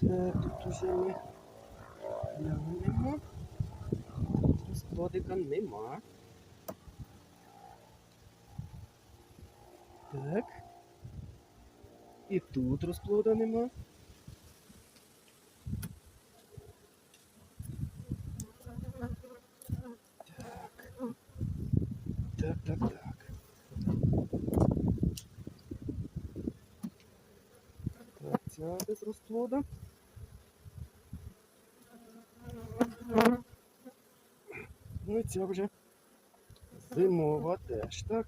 Так, тут уже ми глянемо. Розкладика нема. Так. І тут розплода нема. Так, так, так. Так, ця без розплода. Ну і ця вже зимова теж, так?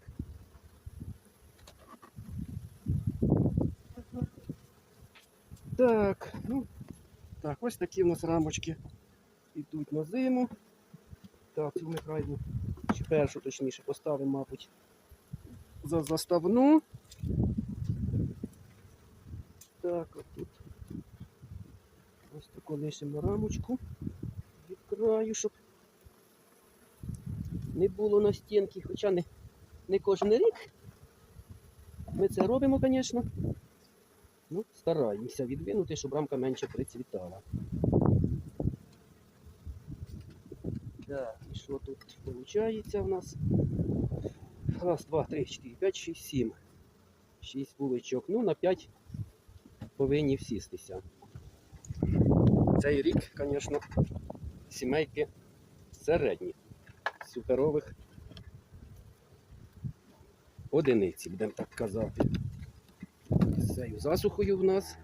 Так, ну, так, ось такі в нас рамочки йдуть на зиму. Так, цю ми крайню, чи першу точніше, поставимо, мабуть, за заставну. Так, от тут ось таку лишимо рамочку від краю, щоб не було на стінки, хоча не, не кожен рік. Ми це робимо, звісно. Ну, стараємося відвинути, щоб рамка менше прицвітала. Так, і що тут виходить в нас? Раз, два, три, чотири, п'ять, шість, сім. Шість вуличок. Ну, на п'ять повинні всістися. Цей рік, звісно, сімейки середні. Суперових одиниці, будемо так казати. З цією засухою в нас